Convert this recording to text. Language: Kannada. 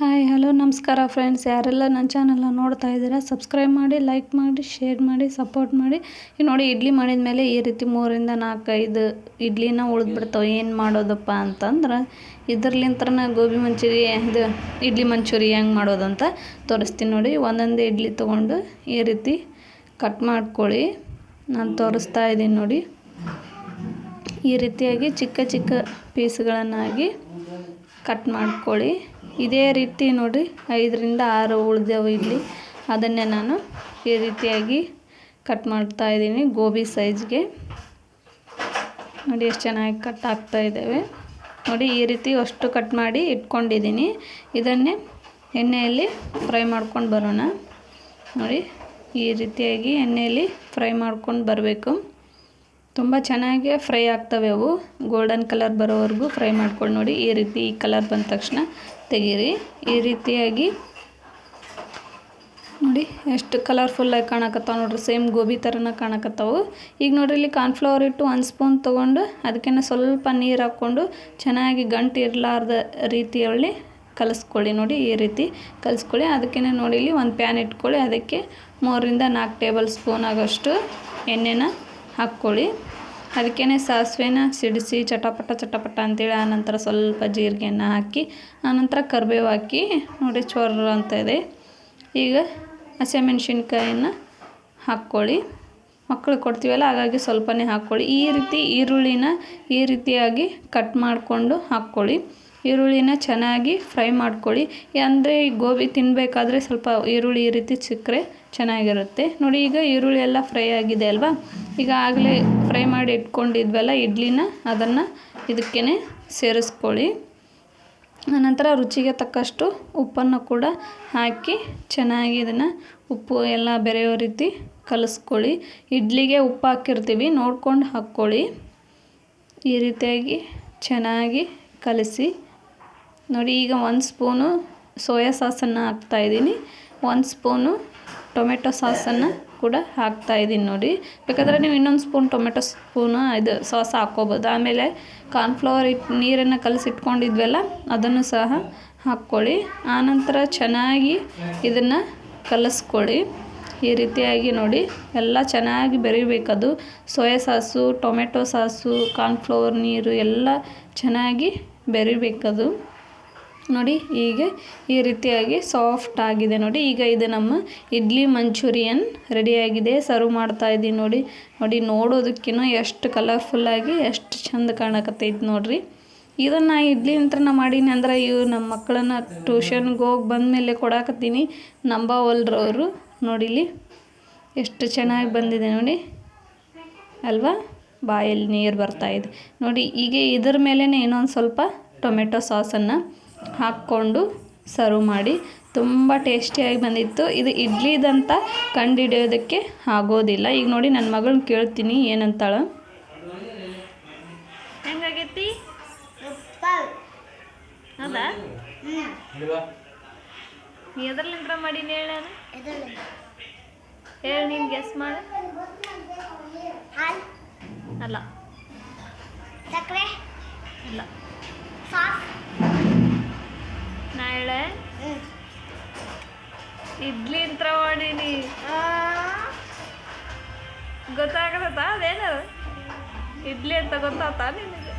ಹಾಯ್, ಹಲೋ, ನಮಸ್ಕಾರ ಫ್ರೆಂಡ್ಸ್ ಯಾರೆಲ್ಲ ನನ್ನ ಚಾನಲ್ನ ನೋಡ್ತಾ ಇದ್ದೀರಾ ಸಬ್ಸ್ಕ್ರೈಬ್ ಮಾಡಿ ಲೈಕ್ ಮಾಡಿ ಶೇರ್ ಮಾಡಿ ಸಪೋರ್ಟ್ ಮಾಡಿ. ಈಗ ನೋಡಿ ಇಡ್ಲಿ ಮಾಡಿದ ಮೇಲೆ ಈ ರೀತಿ ಮೂರಿಂದ ನಾಲ್ಕೈದು ಇಡ್ಲಿನ ಉಳಿದ್ಬಿಡ್ತಾವೆ. ಏನು ಮಾಡೋದಪ್ಪ ಅಂತಂದ್ರೆ ಇದ್ರಲಿಂತ್ರನ ಗೋಬಿ ಮಂಚೂರಿ, ಇದು ಇಡ್ಲಿ ಮಂಚೂರಿ ಹೆಂಗೆ ಮಾಡೋದು ಅಂತ ತೋರಿಸ್ತೀನಿ ನೋಡಿ. ಒಂದೊಂದು ಇಡ್ಲಿ ತೊಗೊಂಡು ಈ ರೀತಿ ಕಟ್ ಮಾಡ್ಕೊಳ್ಳಿ. ನಾನು ತೋರಿಸ್ತಾ ಇದ್ದೀನಿ ನೋಡಿ. ಈ ರೀತಿಯಾಗಿ ಚಿಕ್ಕ ಚಿಕ್ಕ ಪೀಸ್ಗಳನ್ನಾಗಿ ಕಟ್ ಮಾಡ್ಕೊಳ್ಳಿ. ಇದೇ ರೀತಿ ನೋಡಿ, ಐದರಿಂದ ಆರು ಉಳಿದವು ಇಲ್ಲಿ. ಅದನ್ನೇ ನಾನು ಈ ರೀತಿಯಾಗಿ ಕಟ್ ಮಾಡ್ತಾ ಇದ್ದೀನಿ ಗೋಬಿ ಸೈಜ್ಗೆ ನೋಡಿ ಎಷ್ಟು ಚೆನ್ನಾಗಿ ಕಟ್ ಆಗ್ತಾ ಇದ್ದಾವೆ ನೋಡಿ ಈ ರೀತಿ ಅಷ್ಟು ಕಟ್ ಮಾಡಿ ಇಟ್ಕೊಂಡಿದ್ದೀನಿ. ಇದನ್ನೇ ಎಣ್ಣೆಯಲ್ಲಿ ಫ್ರೈ ಮಾಡ್ಕೊಂಡು ಬರೋಣ. ನೋಡಿ ಈ ರೀತಿಯಾಗಿ ಎಣ್ಣೆಯಲ್ಲಿ ಫ್ರೈ ಮಾಡ್ಕೊಂಡು ಬರಬೇಕು. ತುಂಬ ಚೆನ್ನಾಗಿ ಫ್ರೈ ಆಗ್ತವೆ ಅವು. ಗೋಲ್ಡನ್ ಕಲರ್ ಬರೋವರೆಗೂ ಫ್ರೈ ಮಾಡ್ಕೊಂಡು ನೋಡಿ ಈ ರೀತಿ ಈ ಕಲರ್ ಬಂದ ತಕ್ಷಣ ತೆಗೀರಿ. ಈ ರೀತಿಯಾಗಿ ನೋಡಿ ಎಷ್ಟು ಕಲರ್ಫುಲ್ಲಾಗಿ ಕಾಣಕತ್ತಾವೆ ನೋಡ್ರಿ. ಸೇಮ್ ಗೋಬಿ ಥರನೇ ಕಾಣಕತ್ತಾವು. ಈಗ ನೋಡ್ರಿ ಇಲ್ಲಿ ಕಾರ್ನ್ಫ್ಲವರ್ ಇಟ್ಟು ಒಂದು ಸ್ಪೂನ್ ತೊಗೊಂಡು ಅದಕ್ಕೆ ಸ್ವಲ್ಪ ನೀರು ಹಾಕ್ಕೊಂಡು ಚೆನ್ನಾಗಿ ಗಂಟು ಇರಲಾರ್ದ ರೀತಿಯಲ್ಲಿ ಕಲಿಸ್ಕೊಳ್ಳಿ ನೋಡಿ ಈ ರೀತಿ ಕಲಿಸ್ಕೊಳ್ಳಿ. ಅದಕ್ಕೆ ನೋಡಿ ಇಲ್ಲಿ ಒಂದು ಪ್ಯಾನ್ ಇಟ್ಕೊಳ್ಳಿ. ಅದಕ್ಕೆ ಮೂರರಿಂದ ನಾಲ್ಕು ಟೇಬಲ್ ಸ್ಪೂನ್ ಆಗೋಷ್ಟು ಎಣ್ಣೆನ ಹಾಕ್ಕೊಳ್ಳಿ. ಅದಕ್ಕೇ ಸಾಸಿವೆನ ಸಿಡಿಸಿ ಚಟಪಟ ಚಟಪಟ ಅಂತೇಳಿ ಆನಂತರ ಸ್ವಲ್ಪ ಜೀರಿಗೆನ ಹಾಕಿ ಆನಂತರ ಕರಿಬೇವು ಹಾಕಿ ನೋಡಿ ಚೊರ್ರ ಅಂತ ಇದೆ. ಈಗ ಹಸಿಮೆಣ್ಸಿನ್ಕಾಯಿನ ಹಾಕ್ಕೊಳ್ಳಿ. ಮಕ್ಕಳಿಗೆ ಕೊಡ್ತೀವಲ್ಲ, ಹಾಗಾಗಿ ಸ್ವಲ್ಪನೇ ಹಾಕ್ಕೊಳ್ಳಿ. ಈ ರೀತಿ ಈರುಳ್ಳಿನ ಈ ರೀತಿಯಾಗಿ ಕಟ್ ಮಾಡಿಕೊಂಡು ಹಾಕ್ಕೊಳ್ಳಿ. ಈರುಳ್ಳಿನ ಚೆನ್ನಾಗಿ ಫ್ರೈ ಮಾಡ್ಕೊಳ್ಳಿ. ಅಂದರೆ ಈ ಗೋಬಿ ತಿನ್ನಬೇಕಾದ್ರೆ ಸ್ವಲ್ಪ ಈರುಳ್ಳಿ ಈ ರೀತಿ ಚಿಕ್ಕರೆ ಚೆನ್ನಾಗಿರುತ್ತೆ. ನೋಡಿ, ಈಗ ಈರುಳ್ಳಿ ಎಲ್ಲ ಫ್ರೈ ಆಗಿದೆ ಅಲ್ವಾ? ಈಗ ಆಗಲೇ ಫ್ರೈ ಮಾಡಿ ಇಟ್ಕೊಂಡಿದ್ವಲ್ಲ ಇಡ್ಲಿನ, ಅದನ್ನು ಇದಕ್ಕೇ ಸೇರಿಸ್ಕೊಳ್ಳಿ. ಆನಂತರ ರುಚಿಗೆ ತಕ್ಕಷ್ಟು ಉಪ್ಪನ್ನು ಕೂಡ ಹಾಕಿ ಚೆನ್ನಾಗಿ ಇದನ್ನು ಉಪ್ಪು ಎಲ್ಲ ಬೆರೆಯೋ ರೀತಿ ಕಲಿಸ್ಕೊಳ್ಳಿ. ಇಡ್ಲಿಗೆ ಉಪ್ಪು ಹಾಕಿರ್ತೀವಿ, ನೋಡ್ಕೊಂಡು ಹಾಕ್ಕೊಳ್ಳಿ. ಈ ರೀತಿಯಾಗಿ ಚೆನ್ನಾಗಿ ಕಲಿಸಿ ನೋಡಿ, ಈಗ ಒಂದು ಸ್ಪೂನು ಸೋಯಾ ಸಾಸನ್ನು ಹಾಕ್ತಾಯಿದ್ದೀನಿ ಒಂದು ಸ್ಪೂನು ಟೊಮೆಟೊ ಸಾಸನ್ನು ಕೂಡ ಹಾಕ್ತಾಯಿದ್ದೀನಿ ನೋಡಿ. ಬೇಕಾದರೆ ನೀವು ಇನ್ನೊಂದು ಸ್ಪೂನ್ ಟೊಮೆಟೊ ಸ್ಪೂನು ಇದು ಸಾಸ್ ಹಾಕ್ಕೋಬೋದು. ಆಮೇಲೆ ಕಾರ್ನ್ಫ್ಲವರ್ ಇಟ್ಟು ನೀರನ್ನು ಕಲಸಿಟ್ಕೊಂಡಿದ್ವಲ್ಲ ಅದನ್ನು ಸಹ ಹಾಕ್ಕೊಳ್ಳಿ. ಆನಂತರ ಚೆನ್ನಾಗಿ ಇದನ್ನು ಕಲಸ್ಕೊಳ್ಳಿ. ಈ ರೀತಿಯಾಗಿ ನೋಡಿ, ಎಲ್ಲ ಚೆನ್ನಾಗಿ ಬೆರಿಬೇಕದು. Soya sauce, tomato sauce, cornflour ನೀರು ಎಲ್ಲ ಚೆನ್ನಾಗಿ ಬೆರಿಬೇಕದು. ನೋಡಿ ಹೀಗೆ ಈ ರೀತಿಯಾಗಿ ಸಾಫ್ಟ್ ಆಗಿದೆ ನೋಡಿ. ಈಗ ಇದು ನಮ್ಮ ಇಡ್ಲಿ ಮಂಚೂರಿಯನ್ ರೆಡಿಯಾಗಿದೆ ಸರ್ವ್ ಮಾಡ್ತಾ ಇದ್ದೀನಿ ನೋಡಿ. ನೋಡಿ ನೋಡೋದಕ್ಕಿಂತ ಎಷ್ಟು ಕಲರ್ಫುಲ್ಲಾಗಿ ಎಷ್ಟು ಚಂದ ಕಾಣಕತ್ತೈತೆ ನೋಡಿರಿ. ಇದನ್ನು ಇಡ್ಲಿ ಯಂತ್ರನ ಮಾಡೀನಿ ಅಂದ್ರೆ ಇವು ನಮ್ಮ ಮಕ್ಕಳನ್ನ ಟ್ಯೂಷನ್ಗೆ ಹೋಗಿ ಬಂದಮೇಲೆ ಕೊಡಾಕತ್ತೀನಿ ನಂಬವಲ್ರವರು. ನೋಡಿಲಿ ಎಷ್ಟು ಚೆನ್ನಾಗಿ ಬಂದಿದೆ ನೋಡಿ. ಅಲ್ವಾ? ಬಾಯಲ್ಲಿ ನೀರು ಬರ್ತಾಯಿದೆ ನೋಡಿ ಈಗ ಇದ್ರ ಮೇಲೇ ಇನ್ನೊಂದು ಸ್ವಲ್ಪ ಟೊಮೆಟೊ ಸಾಸನ್ನು ಹಾಕ್ಕೊಂಡು ಸರ್ವ್ ಮಾಡಿ. ತುಂಬ ಟೇಸ್ಟಿಯಾಗಿ ಬಂದಿತ್ತು. ಇದು ಇಡ್ಲಿದಂತ ಕಂಡುಹಿಡಿಯೋದಕ್ಕೆ ಆಗೋದಿಲ್ಲ. ಈಗ ನೋಡಿ ನನ್ನ ಮಗಳನ್ನ ಕೇಳ್ತೀನಿ ಏನಂತಾಳ? ಹೆಂಗಾಗೈತಿ? ಹೌದಾ? ಮಾಡೀನಿ ಹೇಳ ಹೇಳಿ ನೀನು ಗೆಸ್ ಮಾಡು. ಅಲ್ಲ. ಸಕ್ಕರೆ. ಅಲ್ಲ ಸಾಸ್. ಇಡ್ಲಿ ಅಂತ ಮಾಡೀನಿ. ಗೊತ್ತಾಗತ್ತ ಅದೇನು? ಇಡ್ಲಿ ಅಂತ ಗೊತ್ತಾತ ನಿನಗೆ?